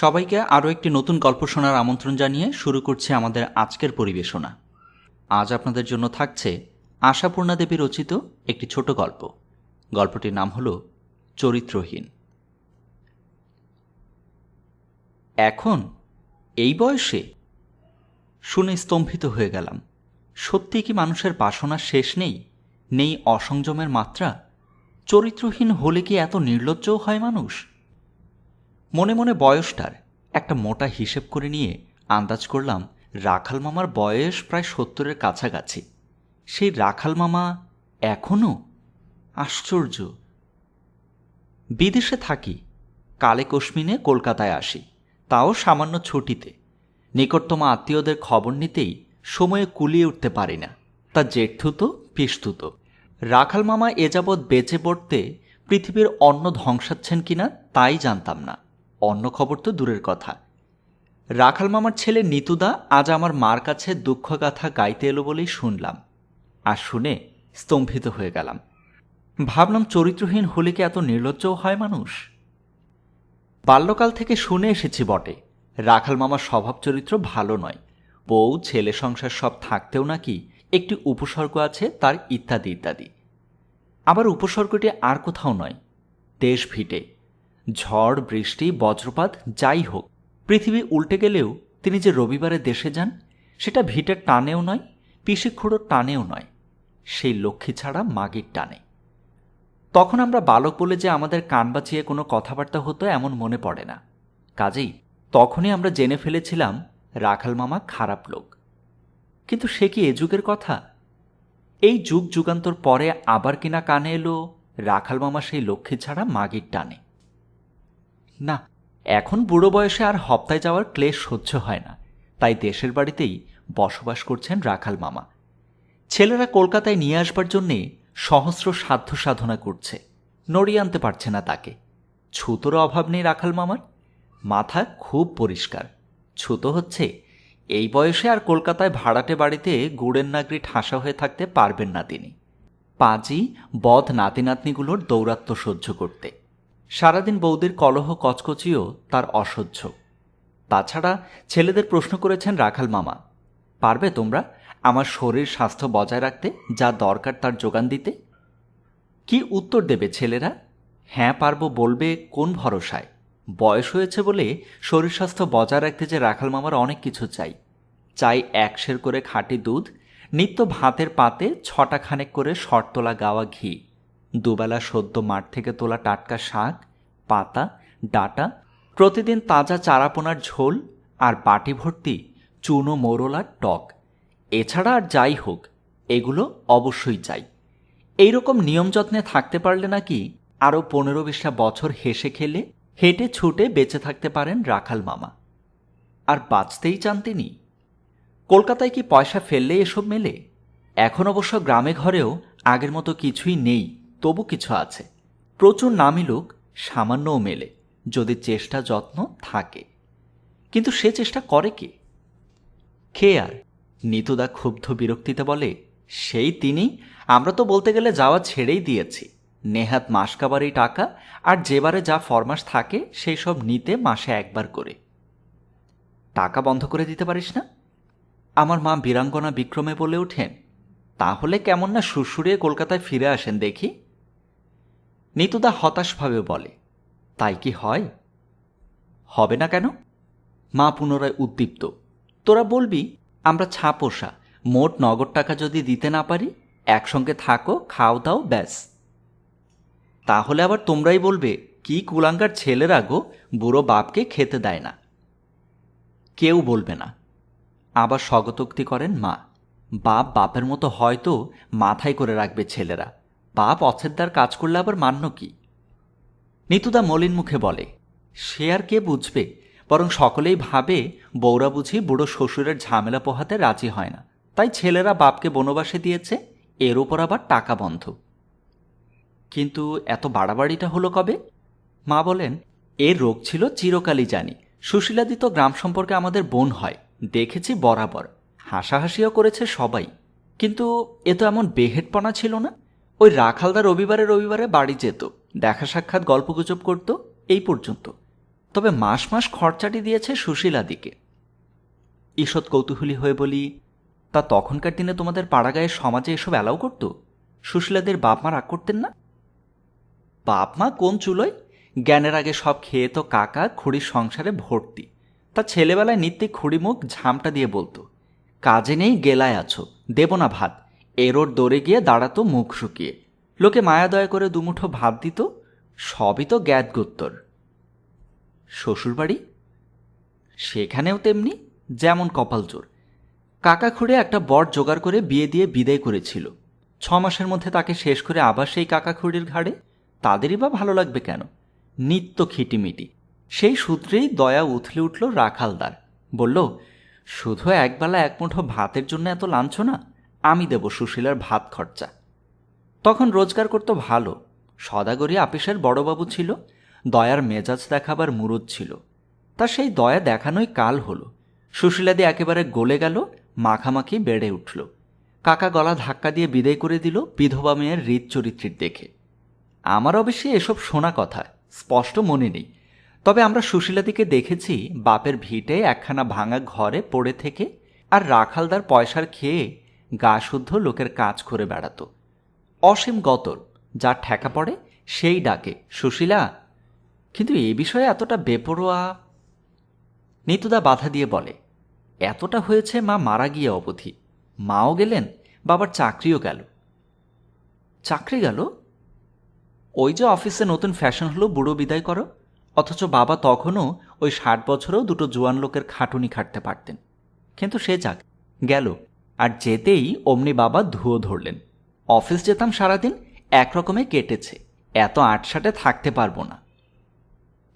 সবাইকে আরও একটি নতুন গল্প শোনার আমন্ত্রণ জানিয়ে শুরু করছে আমাদের আজকের পরিবেশনা। আজ আপনাদের জন্য থাকছে আশাপূর্ণা দেবী রচিত একটি ছোট গল্প। গল্পটির নাম হল চরিত্রহীন। এখন এই বয়সে শুনে স্তম্ভিত হয়ে গেলাম। সত্যি কি মানুষের বাসনা শেষ নেই? নেই অসংযমের মাত্রা? চরিত্রহীন হলে কি এত নির্লজ্জও হয় মানুষ? মনে মনে বয়সটার একটা মোটা হিসেব করে নিয়ে আন্দাজ করলাম রাখাল মামার বয়স প্রায় সত্তরের কাছাকাছি। সেই রাখাল মামা এখনও আশ্চর্য। বিদেশে থাকি, কালে কশ্মিনে কলকাতায় আসি, তাও সামান্য ছুটিতে। নিকটতম আত্মীয়দের খবর নিতেই সময়ে কুলিয়ে উঠতে পারি না। তা জেঠুতো, পিস্তুতো। রাখাল মামা এ যাবৎ বেঁচে পড়তে পৃথিবীর অন্ন ধ্বংসাচ্ছেন কিনা তাই জানতাম না। অন্য খবর তো দূরের কথা। রাখাল মামার ছেলে নিতুদা আজ আমার মার কাছে দুঃখগাথা গাইতে এলো বলেই শুনলাম। আর শুনে স্তম্ভিত হয়ে গেলাম। ভাবলাম চরিত্রহীন হলে কি এত নির্লজ্জও হয় মানুষ? বাল্যকাল থেকে শুনে এসেছি বটে, রাখাল মামার স্বভাব চরিত্র ভালো নয়। বউ, ছেলে সংসার সব থাকতেও নাকি একটি উপসর্গ আছে তার ইত্যাদি ইত্যাদি। আবার উপসর্গটি আর কোথাও নয়, দেশ ভিটে। ঝড়, বৃষ্টি, বজ্রপাত, যাই হোক, পৃথিবী উল্টে গেলেও তিনি যে রবিবারে দেশে যান, সেটা ভিটের টানেও নয় পিসিক্ষুড়োর টানেও নয়, সেই লক্ষ্মী ছাড়া মাগির টানে। তখন আমরা বালক বলে যে আমাদের কান বাঁচিয়ে কোনো কথাবার্তা হতো এমন মনে পড়ে না। কাজেই তখনই আমরা জেনে ফেলেছিলাম, রাখাল মামা খারাপ লোক। কিন্তু সে কি এ যুগের কথা? এই যুগ যুগান্তর পরে আবার কিনা কানে এলো, রাখাল মামা সেই লক্ষ্মী ছাড়া মাগির টানে। না, এখন বুড়ো বয়সে আর হপ্তায় যাওয়ার ক্লেশ সহ্য হয় না। তাই দেশের বাড়িতেই বসবাস করছেন রাখাল মামা। ছেলেরা কলকাতায় নিয়ে আসবার জন্যে সহস্র সাধ্য সাধনা করছে। নড়িয়ে আনতে পারছে না তাকে। ছুতোর অভাব নেই রাখাল মামার। মাথা খুব পরিষ্কার। ছুতো হচ্ছে, এই বয়সে আর কলকাতায় ভাড়াটে বাড়িতে গুড়ের নাগরি ঠাসা হয়ে থাকতে পারবেন না তিনি। পাজি, বধ নাতি নাতনিগুলোর দৌরাত্ম্য সহ্য করতে। সারাদিন বৌদির কলহ কচকচিও তার অসহ্য। তাছাড়া ছেলেদের প্রশ্ন করেছেন রাখাল মামা, পারবে তোমরা আমার শরীর স্বাস্থ্য বজায় রাখতে যা দরকার তার যোগান দিতে? কি উত্তর দেবে ছেলেরা? হ্যাঁ পারব বলবে কোন ভরসায়? বয়স হয়েছে বলে শরীর স্বাস্থ্য বজায় রাখতে যে রাখাল মামার অনেক কিছু চাই। চাই একশের করে খাঁটি দুধ, নিত্য ভাতের পাতে ছটা খানেক করে শর্তলা গাওয়া ঘি। দুবেলা সদ্য মাঠ থেকে তোলা টাটকা শাক, পাতা, ডাটা, প্রতিদিন তাজা চারাপোনার ঝোল আর বাটি ভর্তি চুনো মোরলার টক। এছাড়া আর যাই হোক, এগুলো অবশ্যই চাই এইরকম নিয়ম যত্নে থাকতে পারলে নাকি আরও পনেরো বিশটা বছর হেসে খেলে, হেঁটে ছুটে বেঁচে থাকতে পারেন রাখাল মামা। আর বাঁচতেই চান তিনি। কলকাতায় কি পয়সা ফেললে এসব মেলে? এখন অবশ্য গ্রামে ঘরেও আগের মতো কিছুই নেই। তবু কিছু আছে। প্রচুর নামি লোক, সামান্যও মেলে, যদি চেষ্টা যত্ন থাকে। কিন্তু সে চেষ্টা করে কে? কে আর? নিতুদা ক্ষুব্ধ বিরক্তিতে বলে, সেই তিনি, আমরা তো বলতে গেলে যাওয়া ছেড়েই দিয়েছি। নেহাত মাসকাবারই টাকা, আর যেবারে যা ফরমাস থাকে, সেই সব নিতে মাসে একবার করে। টাকা বন্ধ করে দিতে পারিস না? আমার মা বীরাঙ্গনা বিক্রমে বলে ওঠেন, তাহলে কেমন না শ্বশুরে কলকাতায় ফিরে আসেন দেখি। নিতুদা হতাশভাবে বলে, তাই কি হয়? হবে না কেন? মা পুনরায় উদ্দীপ্ত, তোরা বলবি, আমরা ছাপোষা, মোট নগদ টাকা যদি দিতে না পারি, একসঙ্গে থাকো, খাও দাও, ব্যাস। তাহলে আবার তোমরাই বলবে, কি কুলাঙ্গার ছেলেরা গো, বুড়ো বাপকে খেতে দেয় না। কেউ বলবে না। আবার স্বগতোক্তি করেন মা, বাপ বাপের মতো হয়তো মাথায় করে রাখবে ছেলেরা। বাপ অছেদ্দার কাজ করলে আবার মান্য কি? নিতুদা মলিন মুখে বলে, সে আর কে বুঝবে? বরং সকলেই ভাবে বৌরা বুঝি বুড়ো শ্বশুরের ঝামেলা পোহাতে রাজি হয় না। তাই ছেলেরা বাপকে বনবাসে দিয়েছে, এর ওপর আবার টাকা বন্ধ। কিন্তু এত বাড়াবাড়িটা হলো কবে? মা বলেন, এর রোগ ছিল চিরকালই জানি। সুশীলাদি তো গ্রাম সম্পর্কে আমাদের বোন হয়, দেখেছি বরাবর। হাসাহাসিও করেছে সবাই। কিন্তু এ তো এমন বেহেটপনা ছিল না? ওই রাখালদা রবিবারে রবিবারে বাড়ি যেত। দেখা সাক্ষাৎ, গল্পগুজব করত, এই পর্যন্ত। তবে মাস মাস খরচাটি দিয়েছে সুশীলাদিকে ঈষৎ কৌতূহলী হয়ে বলি, তা তখনকার দিনে তোমাদের পাড়াগায়ের সমাজে এসব অ্যালাউ করত? সুশীলাদের বাপ মা রাগ করতেন না? বাপ মা কোন চুলোয়? জ্ঞানের আগে সব খেয়ে তো কাকা, খুড়ির সংসারে ভর্তি। তা ছেলেবেলায় নিত্যে খুড়ি মুখ ঝামটা দিয়ে বলতো, কাজে নেই, গেলায় আছো, দেব না ভাত। এরোর দৌড়ে গিয়ে দাঁড়াতো মুখ শুকিয়ে। লোকে মায়া দয়া করে দুমুঠো ভাত দিত, সবই তো জ্ঞাত গোত্তর শ্বশুরবাড়ি? সেখানেও তেমনি, যেমন কপাল জোর কাকা খুঁড়ে একটা বর জোগাড় করে বিয়ে দিয়ে বিদায় করেছিল। ছ মাসের মধ্যে তাকে শেষ করে আবার সেই কাকা খুঁড়ির ঘাড়ে? তাদেরই বা ভালো লাগবে কেন? নিত্য খিটিমিটি। সেই সূত্রেই দয়া উথলে উঠল রাখালদার। বলল, শুধু একবেলা এক মুঠো ভাতের জন্য এত লাঞ্ছনা? আমি দেব সুশীলার ভাত খরচা। তখন রোজগার করতো ভালো। সদাগরি আপিসের বড়বাবু ছিল, দয়ার মেজাজ দেখাবার মুরুদ ছিল। তা সেই দয়া দেখানোই কাল হলো। সুশীলাদি একেবারে গলে গেল, মাখামাখি বেড়ে উঠল। কাকা গলা ধাক্কা দিয়ে বিদায় করে দিল বিধবা মেয়ের রীত চরিত্রের দেখে। আমার অবশ্যই এসব শোনা কথা, স্পষ্ট মনে নেই। তবে আমরা সুশীলাদিকে দেখেছি বাপের ভিটে একখানা ভাঙা ঘরে পড়ে থেকে আর রাখালদার পয়সার খেয়ে গা শুদ্ধ লোকের কাজ করে বেড়াতো। অসীম গতর যা ঠেকা পড়ে, সেই ডাকে, সুশীলা, কিন্তু এ বিষয়ে এতটা বেপরোয়া? নিতুদা বাধা দিয়ে বলে, এতটা হয়েছে মা মারা গিয়ে অবধি। মাও গেলেন, বাবার চাকরিও গেল। চাকরি গেল? ওই যে অফিসে নতুন ফ্যাশন হলো, বুড়ো বিদায় করো। অথচ বাবা তখনও ওই ষাট বছরেও দুটো জোয়ান লোকের খাটুনি খাটতে পারতেন। কিন্তু সে যাক, গেল। আর যেতেই অমনি বাবা ধুয়ো ধরলেন। অফিস যেতাম সারাদিন একরকমে কেটেছে, এত আটসাটে থাকতে পারব না।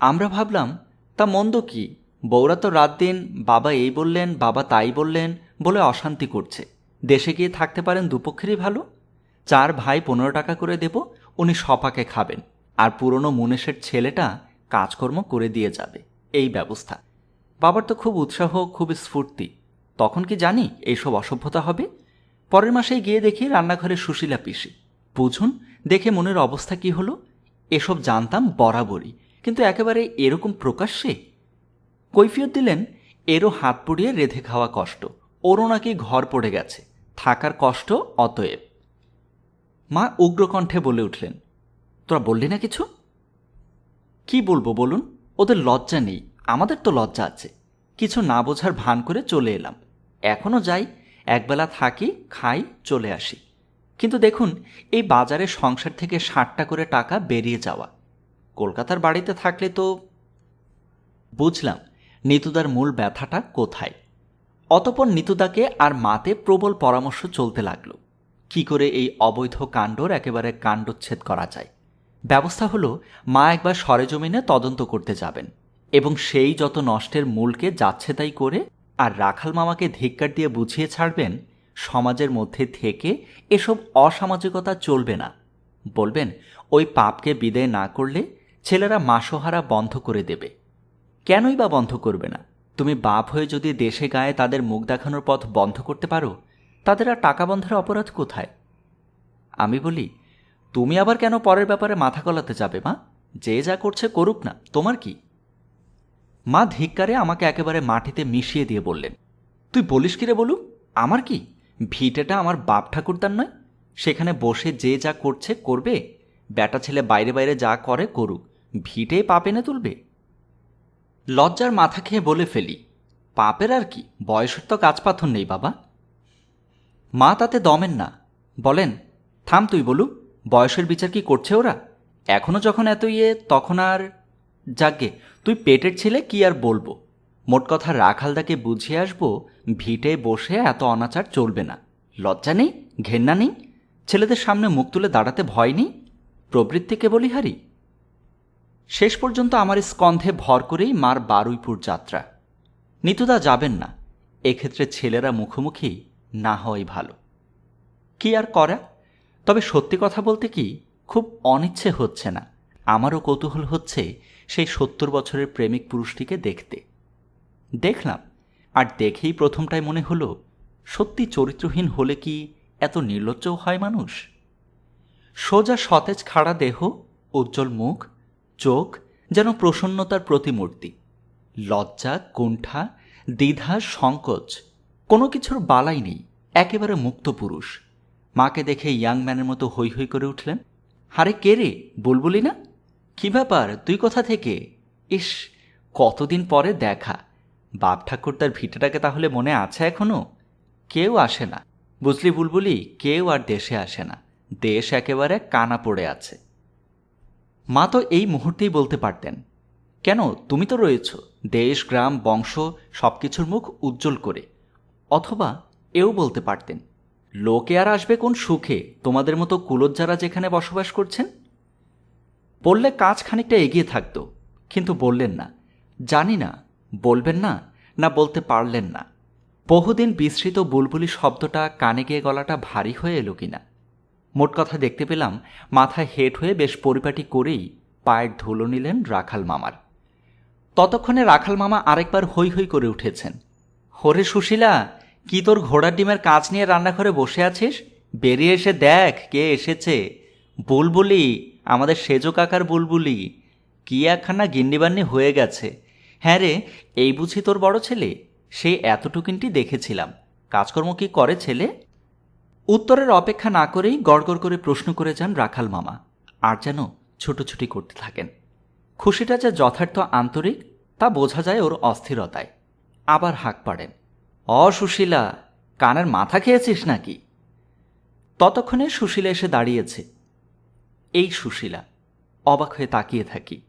আমরা ভাবলাম, তা মন্দ কি? বউরা তো রাত দিন বাবা এই বললেন, বাবা তাই বললেন বলে অশান্তি করছে। দেশে গিয়ে থাকতে পারেন দুপক্ষেরই ভালো। চার ভাই পনেরো টাকা করে দেব, উনি সপাকে খাবেন। আর পুরনো মুনেশের ছেলেটা কাজকর্ম করে দিয়ে যাবে। এই ব্যবস্থা। বাবার তো খুব উৎসাহ, খুব স্ফূর্তি। তখন কি জানি এইসব অসভ্যতা হবে? পরের মাসেই গিয়ে দেখি রান্নাঘরে সুশীলা পিসি। বুঝুন, দেখে মনের অবস্থা কি হলো? এসব জানতাম বরাবরই, কিন্তু একেবারে এরকম প্রকাশ্যে? কৈফিয়ত দিলেন, এরও হাত পুড়িয়ে রেধে খাওয়া কষ্ট। ওরও নাকি ঘর পড়ে গেছে, থাকার কষ্ট অতএব। মা উগ্রকণ্ঠে বলে উঠলেন, তোরা বললি না কিছু? কি বলব বলুন? ওদের লজ্জা নেই, আমাদের তো লজ্জা আছে। কিছু না বোঝার ভান করে চলে এলাম। এখনও যাই, একবেলা থাকি, খাই, চলে আসি। কিন্তু দেখুন, এই বাজারে সংসার থেকে ষাটটা করে টাকা বেরিয়ে যাওয়া। কলকাতার বাড়িতে থাকলে তো বুঝলাম, নিতুদার মূল ব্যথাটা কোথায়? অতপর নিতুদাকে আর মাতে প্রবল পরামর্শ চলতে লাগল। কি করে এই অবৈধ কাণ্ডর একেবারে কাণ্ডচ্ছেদ করা যায়? ব্যবস্থা হলো, মা একবার সরেজমিনে তদন্ত করতে যাবেন এবং সেই যত নষ্টের মূলকে যাচ্ছে তাই করে আর রাখাল মামাকে ধিক্কার দিয়ে বুঝিয়ে ছাড়বেন, সমাজের মধ্যে থেকে এসব অসামাজিকতা চলবে না। বলবেন, ওই পাপকে বিদায় না করলে ছেলেরা মাসোহারা বন্ধ করে দেবে। কেনই বা বন্ধ করবে না? তুমি বাপ হয়ে যদি দেশে গায়ে তাদের মুখ দেখানোর পথ বন্ধ করতে পারো, তাদের আর টাকা বন্ধের অপরাধ কোথায়? আমি বলি, তুমি আবার কেন পরের ব্যাপারে মাথা গলাতে যাবে মা? যে যা করছে করুক না, তোমার কি? মা ধিক্কারে আমাকে একেবারে মাটিতে মিশিয়ে দিয়ে বললেন, তুই বলিস কিরে বলু? আমার কি? ভিটেটা আমার বাপ ঠাকুরদার নয়? সেখানে বসে যে যা করছে করবে? বেটা ছেলে বাইরে বাইরে যা করে করুক, ভিটে পাপ এনে তুলবে? লজ্জার মাথা খেয়ে বলে ফেলি, পাপের আর কি? বয়সের তো গাছপাথর নেই বাবা। মা তাতে দমেন না, বলেন, থাম তুই বলু, বয়সের বিচার কি করছে ওরা? এখনও যখন এত ইয়ে তখন আর যাকে, তুই পেটের ছেলে কি আর বলব? মোট কথা রাখালদাকে বুঝিয়ে আসব, ভিটে বসে এত অনাচার চলবে না। লজ্জা নেই? ঘেন্না নেই? ছেলেদের সামনে মুখ তুলে দাঁড়াতে ভয় নেই? প্রবৃত্তিকে বলি, হারি। শেষ পর্যন্ত আমার স্কন্ধে ভর করেই মার বারুইপুর যাত্রা। নিতুদা যাবেন না। এক্ষেত্রে ছেলেরা মুখোমুখি না হওয়াই ভালো। কি আর করা? তবে সত্যি কথা বলতে কি, খুব অনিচ্ছে হচ্ছে না। আমারও কৌতূহল হচ্ছে সেই সত্তর বছরের প্রেমিক পুরুষটিকে দেখতে। দেখলাম, আর দেখেই প্রথমটায় মনে হলো, সত্যি চরিত্রহীন হলে কি এত নির্লজ্জও হয় মানুষ? সোজা সতেজ খাড়া দেহ, উজ্জ্বল মুখ, চোখ যেন প্রসন্নতার প্রতিমূর্তি। লজ্জা, কুণ্ঠা, দ্বিধা, সংকোচ, কোনো কিছুর বালাই নেই, একেবারে মুক্ত পুরুষ। মাকে দেখে ইয়াং ম্যানের মতো হৈ হৈ করে উঠলেন। হারে কে রে, বুলবুলি না? কি ব্যাপার? তুই কোথা থেকে? ইস, কতদিন পরে দেখা। বাপ ঠাকুরদার ভিটেটাকে তাহলে মনে আছে এখনও? কেউ আসে না। বুঝলি বুলবুলি, কেউ আর দেশে আসে না। দেশ একেবারে কানা পড়ে আছে। মা তো এই মুহূর্তেই বলতে পারতেন, কেন, তুমি তো রয়েছ। দেশ, গ্রাম, বংশ সব কিছুর মুখ উজ্জ্বল করে। অথবা এও বলতে পারতেন, লোকে আর আসবে কোন সুখে? তোমাদের মতো কুলোজ্জারা যেখানে বসবাস করছেন বললে কাজ খানিকটা এগিয়ে থাকতো, কিন্তু বললেন না। জানি না, বলবেন না না বলতে পারলেন না। বহুদিন বিস্মৃত বুলবুলি শব্দটা কানে গিয়ে গলাটা ভারী হয়ে এলো কিনা। মোট কথা দেখতে পেলাম, মাথায় হেট হয়ে বেশ পরিপাটি করেই পায়ের ধুলো নিলেন রাখাল মামার। ততক্ষণে রাখাল মামা আরেকবার হৈ হৈ করে উঠেছেন। হরে সুশীলা, কি তোর ঘোড়ার ডিমের কাজ নিয়ে রান্নাঘরে বসে আছিস? বেরিয়ে এসে দেখ, কে এসেছে। বুলবুলি আমাদের সেজো কাকার বুলবুলি। কি একখানা গিন্ডিবান্নি হয়ে গেছে। হ্যাঁ রে, এই বুঝি তোর বড় ছেলে? সেই এতটুকিনটি দেখেছিলাম। কাজকর্ম কি করে ছেলে? উত্তরের অপেক্ষা না করেই গড়গড় করে প্রশ্ন করে যান রাখাল মামা। আর যেন ছুটোছুটি করতে থাকেন। খুশিটা যে যথার্থ আন্তরিক, তা বোঝা যায় ওর অস্থিরতায়। আবার হাঁক পাড়েন। অসুশীলা কানের মাথা খেয়েছিস নাকি? ততক্ষণে সুশীলা এসে দাঁড়িয়েছে। এই সুশীলা, অবাক হয়ে তাকিয়ে থাকি।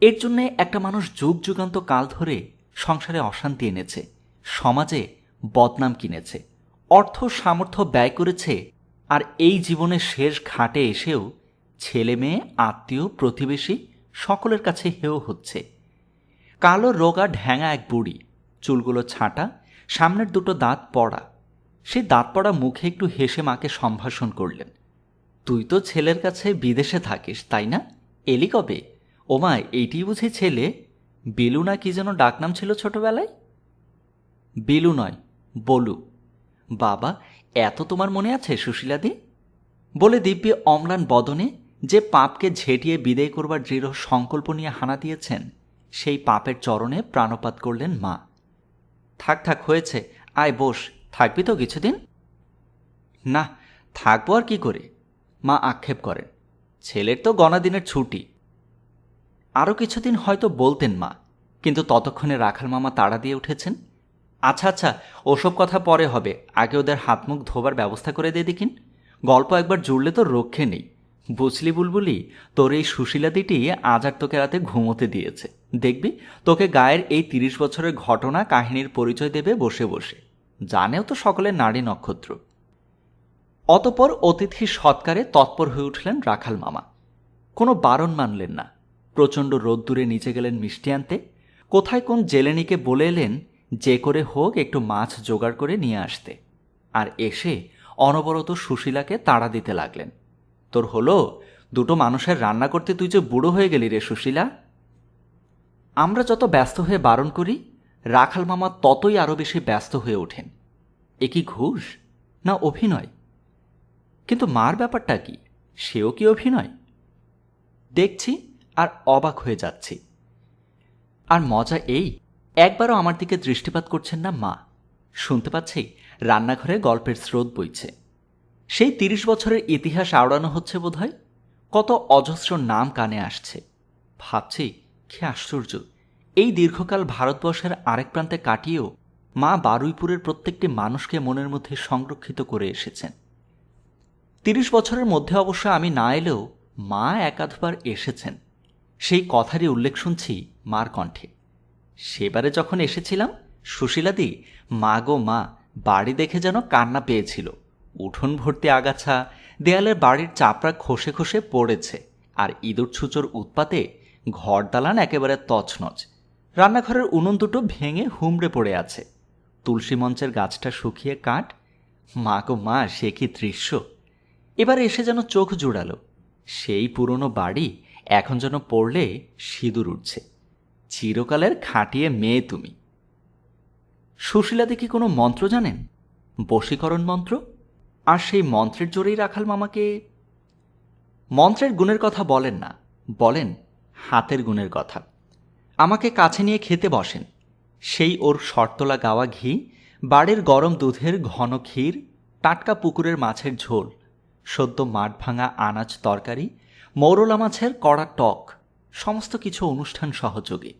এর জন্যে একটা মানুষ যুগ যুগান্ত কাল ধরে সংসারে অশান্তি এনেছে, সমাজে বদনাম কিনেছে, অর্থ সামর্থ্য ব্যয় করেছে, আর এই জীবনের শেষ ঘাটে এসেও ছেলে মেয়ে, আত্মীয়, প্রতিবেশী সকলের কাছে হেও হচ্ছে। কালো, রোগা, ঢ্যাঙা এক বুড়ি, চুলগুলো ছাঁটা, সামনের দুটো দাঁত পড়া। সেই দাঁত পড়া মুখে একটু হেসে মাকে সম্ভাষণ করলেন। তুই তো ছেলের কাছে বিদেশে থাকিস, তাই না? এলি কবে? ওমা এইটি বুঝি ছেলে? বিলু না কি যেন ডাকনাম ছিল ছোটবেলায়? বিলু নয়, বলু। বাবা, এত তোমার মনে আছে, সুশীলাদি? বলে দিব্যে অম্লান বদনে যে পাপকে ঝেঁটিয়ে বিদায় করবার দৃঢ় সংকল্প নিয়ে হানা দিয়েছেন, সেই পাপের চরণে প্রাণপাত করলেন মা। থাক থাক, হয়েছে। আয়, বস, থাকবি তো কিছুদিন? না, থাকব আর কি করে? মা আক্ষেপ করেন, ছেলের তো গণাদিনের ছুটি। আরও কিছুদিন হয়তো বলতেন মা, কিন্তু ততক্ষণে রাখাল মামা তাড়া দিয়ে উঠেছেন? আচ্ছা আচ্ছা ওসব কথা পরে হবে, আগে ওদের হাত মুখ ধোবার ব্যবস্থা করে দিয়ে দেখিন। গল্প একবার জুড়লে তো রক্ষে নেই। বুঝলি বুলবুলি, তোর এই সুশীলাদিটি আজ আর তোকে রাতে ঘুমোতে দিয়েছে। দেখবি, তোকে গায়ের এই তিরিশ বছরের ঘটনা কাহিনীর পরিচয় দেবে বসে বসে। জানেও তো সকলের নারী নক্ষত্র। অতপর অতিথি সৎকারে তৎপর হয়ে উঠলেন রাখাল মামা। কোনো বারণ মানলেন না। প্রচণ্ড রোদ্দুরে নিচে গেলেন মিষ্টি আনতে। কোথায় কোন জেলেনিকে বলে এলেন যে করে হোক একটু মাছ জোগাড় করে নিয়ে আসতে। আর এসে অনবরত সুশীলাকে তাড়া দিতে লাগলেন। তোর হলো? দুটো মানুষের রান্না করতে তুই যে বুড়ো হয়ে গেলি রে সুশীলা? আমরা যত ব্যস্ত হয়ে বারণ করি, রাখাল মামা ততই আরও বেশি ব্যস্ত হয়ে ওঠেন। এ কি ঘুষ? না অভিনয়? কিন্তু মার ব্যাপারটা কি? সেও কি অভিনয়? দেখছি আর অবাক হয়ে যাচ্ছি। আর মজা এই, একবারও আমার দিকে দৃষ্টিপাত করছেন না মা। শুনতে পাচ্ছি রান্নাঘরে গল্পের স্রোত বইছে। সেই তিরিশ বছরের ইতিহাস আওড়ানো হচ্ছে বোধহয়? কত অজস্র নাম কানে আসছে। ভাবছি, কি আশ্চর্য। এই দীর্ঘকাল ভারতবর্ষের আরেক প্রান্তে কাটিয়েও মা বারুইপুরের প্রত্যেকটি মানুষকে মনের মধ্যে সংরক্ষিত করে এসেছেন। তিরিশ বছরের মধ্যে অবশ্য আমি না এলেও মা একাধবার এসেছেন। সেই কথারই উল্লেখ শুনছি মার কণ্ঠে। সেবারে যখন এসেছিলাম, সুশীলাদি, মা গো মা, বাড়ি দেখে যেন কান্না পেয়েছিল। উঠোন ভর্তি আগাছা, দেয়ালের বাড়ির চাপড়া খসে খসে পড়েছে, আর ইঁদুর ছুচোর উৎপাতে ঘর দালান একেবারে তছনছ। রান্নাঘরের উনুন দুটো ভেঙে হুমড়ে পড়ে আছে। তুলসী মঞ্চের গাছটা শুকিয়ে কাঠ। মা গো মা, সে কি দৃশ্য! এবার এসে যেন চোখ জুড়ালো। সেই পুরনো বাড়ি এখন যেন পড়লে সিঁদুর উঠছে চিরকালের খাটিয়ে মেয়ে তুমি। সুশীলাদি কি কোনো মন্ত্র জানেন? বশীকরণ মন্ত্র? আর সেই মন্ত্রের জোরেই রাখাল মামাকে মন্ত্রের গুণের কথা বলেন না, বলেন হাতের গুণের কথা। আমাকে কাছে নিয়ে খেতে বসেন। সেই ওর শর্তলা গাওয়া ঘি, বাড়ির গরম দুধের ঘন ক্ষীর, টাটকা পুকুরের মাছের ঝোল। সদ্য মাঠ ভাঙা আনাজ তরকারি, মৌরলা মাছের কড়া টক, সমস্ত কিছু অনুষ্ঠান সহযোগী।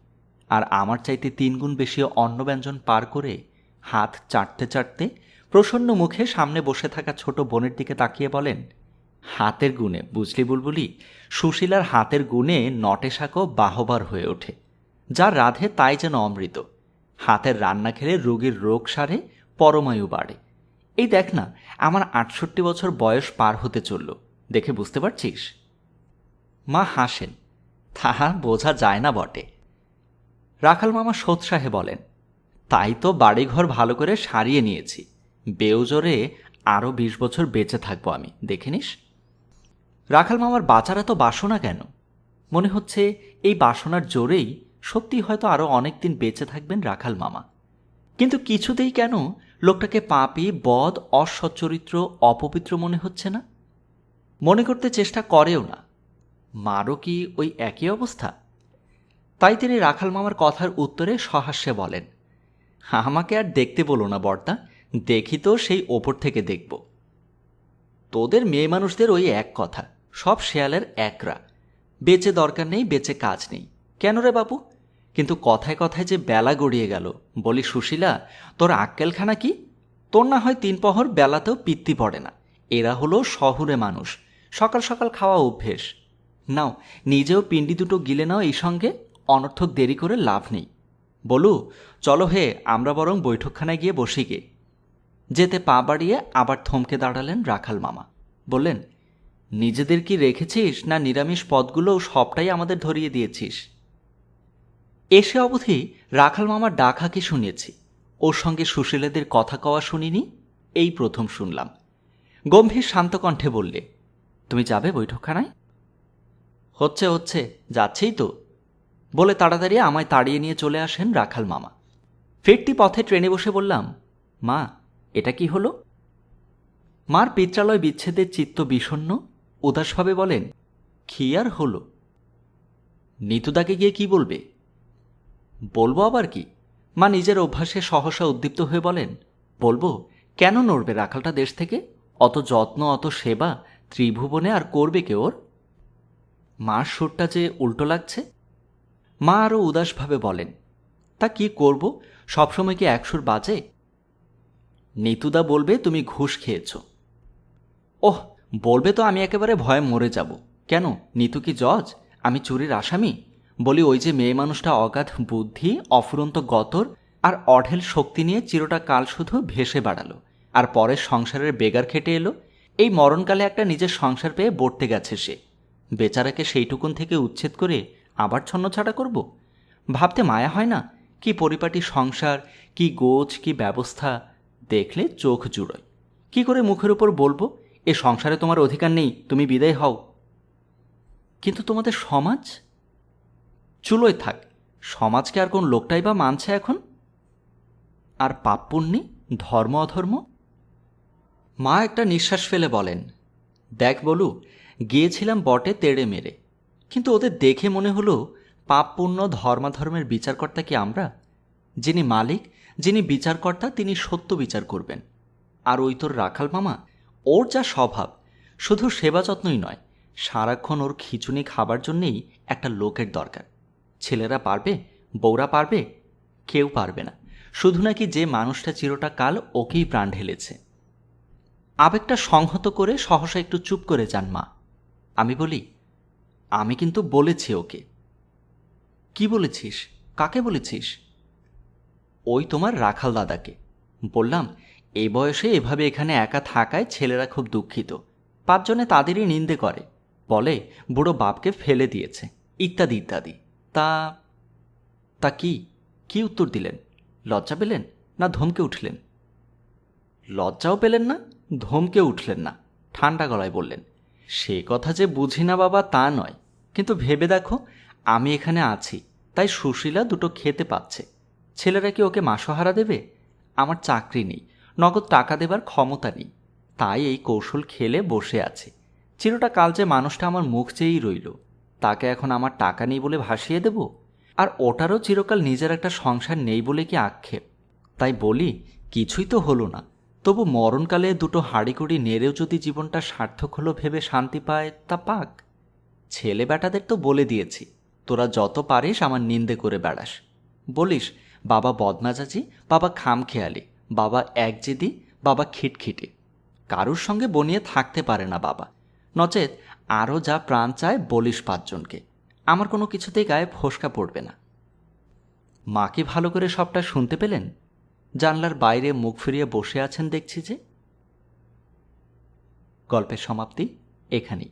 আর আমার চাইতে তিনগুণ বেশি অন্ন ব্যঞ্জন পার করে হাত চাটতে চাটতে প্রসন্ন মুখে সামনে বসে থাকা ছোট বোনের দিকে তাকিয়ে বলেন, হাতের গুণে, বুঝলি বুলবুলি? সুশীলার হাতের গুণে নটে শাকও বাহবার হয়ে ওঠে। যা রাধে তাই যেন অমৃত। হাতের রান্না খেলে রোগীর রোগ সারে, পরমায়ু বাড়ে। এই দেখ না, আমার আটষট্টি বছর বয়স পার হতে চলল। দেখে বুঝতে পারছিস? মা হাসেন। তাহা বোঝা যায় না বটে। রাখাল মামা সোৎসাহে বলেন, তাই তো বাড়িঘর ভালো করে সারিয়ে নিয়েছি। বেউজোরে আরও বিশ বছর বেঁচে থাকব আমি। দেখে নিস? রাখাল মামার বাচ্চারা তো বাসনা কেন? মনে হচ্ছে এই বাসনার জোরেই সত্যি হয়তো আরও অনেক দিন বেঁচে থাকবেন রাখাল মামা। কিন্তু কিছুতেই কেন লোকটাকে পাপি বদ অসচ্চরিত্র, অপবিত্র মনে হচ্ছে না? মনে করতে চেষ্টা করেও না। মারও কি ওই একই অবস্থা? তাই তিনি রাখাল মামার কথার উত্তরে সহাস্যে বলেন, আমাকে আর দেখতে বলো না, বর্দা। দেখি তো সেই ওপর থেকে দেখব। তোদের মেয়ে মানুষদের ওই এক কথা, সব শেয়ালের একরা। বেচে দরকার নেই, বেচে কাজ নেই। কেন রে বাবু কিন্তু কথায় কথায় যে বেলা গড়িয়ে গেল। বলি, সুশীলা, তোর আক্কেলখানা কি? তোর না হয় তিন পহর বেলাতেও পিত্তি পড়ে না। এরা হলো শহুরে মানুষ। সকাল সকাল খাওয়া অভ্যেস। নাও, নিজেও পিণ্ডি দুটো গিলে নাও এই সঙ্গে, অনর্থক দেরি করে লাভ নেই। বলু, চলো হে, আমরা বরং বৈঠকখানায় গিয়ে বসি গে। যেতে পা বাড়িয়ে আবার থমকে দাঁড়ালেন রাখাল মামা। বললেন, নিজেদের কি রেখেছিস না নিরামিষ পদগুলো সবটাই আমাদের ধরিয়ে দিয়েছিস? এসে অবধি রাখাল মামার ডাকাকে শুনেছি ওর সঙ্গে সুশীলাদের কথা কওয়া শুনিনি, এই প্রথম শুনলাম। গম্ভীর শান্ত কণ্ঠে বললে, তুমি যাবে বৈঠকখানায়? হচ্ছে হচ্ছে, যাচ্ছেই তো। বলে তাড়াতাড়ি আমায় তাড়িয়ে নিয়ে চলে আসেন রাখাল মামা। ফিরতি পথে ট্রেনে বসে বললাম, মা, এটা কি হলো? মার পিত্রালয় বিচ্ছেদের চিত্ত বিষণ্ন, উদাসভাবে বলেন, কি আর হলো? নিতুদাকে গিয়ে কি বলবে? বলব আবার কি? মা নিজের অভ্যাসে সহসা উদ্দীপ্ত হয়ে বলেন, বলব, কেন নড়বে রাখালটা দেশ থেকে? অত যত্ন, অত সেবা ত্রিভুবনে আর করবে কে ওর? মার সুরটা যে উল্টো লাগছে? মা আরও উদাসভাবে বলেন, তা কি করব? সবসময় কি একশোর বাজে? নিতুদা বলবে, তুমি ঘুষ খেয়েছ। ওহ, বলবে তো আমি একেবারে ভয়ে মরে যাব। কেন? নিতু কি জজ? আমি চুরির আসামি? বলি, ওই যে মেয়ে মানুষটা অগাধ বুদ্ধি, অফুরন্ত গতর আর অঢেল শক্তি নিয়ে চিরটা কাল শুধু ভেসে বাড়ালো। আর পরে সংসারের বেগার খেটে এলো। এই মরণকালে একটা নিজের সংসার পেয়ে বর্তে গেছে সে। বেচারাকে সেইটুকুন থেকে উচ্ছেদ করে আবার ছন্নছাড়া করব? ভাবতে মায়া হয় না? কি পরিপাটি সংসার, কি গোছ, কি ব্যবস্থা, দেখলে চোখ জুড়োয়। কি করে মুখের উপর বলব? এ সংসারে তোমার অধিকার নেই, তুমি বিদায় হও। কিন্তু তোমাদের সমাজ? চুলোয় থাক। সমাজকে আর কোন লোকটাই বা মানছে এখন? আর পাপ পুণ্যি, ধর্ম অধর্ম? মা একটা নিঃশ্বাস ফেলে বলেন, দেখ বলু, গিয়েছিলাম বটে তেড়ে মেরে। কিন্তু ওদের দেখে মনে হলো, পাপ পুণ্য, ধর্মাধর্মের বিচারকর্তা কি আমরা? যিনি মালিক, যিনি বিচারকর্তা, তিনি সত্য বিচার করবেন। আর ওই তোর রাখাল মামা, ওর যা স্বভাব, শুধু সেবা যত্নই নয়, সারাক্ষণ ওর খিচুনি খাবার জন্যেই একটা লোকের দরকার। ছেলেরা পারবে? বউরা পারবে? কেউ পারবে না। শুধু নাকি যে মানুষটা চিরটা কাল ওকেই প্রাণ ঢেলেছে। আবেগটা সংহত করে সহসা একটু চুপ করে যান মা। আমি বলি, আমি কিন্তু বলেছি ওকে। কি বলেছিস? কাকে বলেছিস? ওই তোমার রাখাল দাদাকে। বললাম এই বয়সে এভাবে এখানে একা থাকায় ছেলেরা খুব দুঃখিত। পাঁচজনে তাদেরই নিন্দে করে। বলে, বুড়ো বাপকে ফেলে দিয়েছে। ইত্যাদি ইত্যাদি। তা তা কি? কি উত্তর দিলেন? লজ্জা পেলেন না ধমকে উঠলেন? লজ্জাও পেলেন না, ধমকে উঠলেন না, ঠান্ডা গলায় বললেন, সে কথা যে বুঝি না বাবা তা নয়। কিন্তু ভেবে দেখো, আমি এখানে আছি, তাই সুশীলা দুটো খেতে পাচ্ছে। ছেলেরা কি ওকে মাসহারা দেবে? আমার চাকরি নেই, নগদ টাকা দেবার ক্ষমতা নেই। তাই এই কৌশল খেলে বসে আছে। চিরটা কাল যে মানুষটা আমার মুখ চেয়েই রইল। তাকে এখন আমার টাকা নেই বলে ভাসিয়ে দেব? আর ওটারও চিরকাল নিজের একটা সংসার নেই বলে কি আক্ষেপ? তাই বলি, কিছুই তো হলো না। তবু মরণকালে দুটো হাড়িকুড়ি নেড়েও যদি জীবনটা সার্থক হলো ভেবে শান্তি পায়, তা পাক। ছেলে বেটাদের তো বলে দিয়েছি, তোরা যত পারিস আমার নিন্দে করে বেড়াস। বলিস, বাবা বদমাজাজি, বাবা খামখেয়ালি, বাবা একজেদি, বাবা খিটখিটে। কারুর সঙ্গে বনিয়ে থাকতে পারে না বাবা। নচেত আরও যা প্রাণ চায় বলিস পাঁচজনকে। আমার কোনো কিছুতেই গায়ে ফোসকা পড়বে না। মাকে ভালো করে সবটা শুনতে পেলেন? জানলার বাইরে মুখ ফিরিয়ে বসে আছেন দেখছি যে। গল্পের সমাপ্তি এখানেই।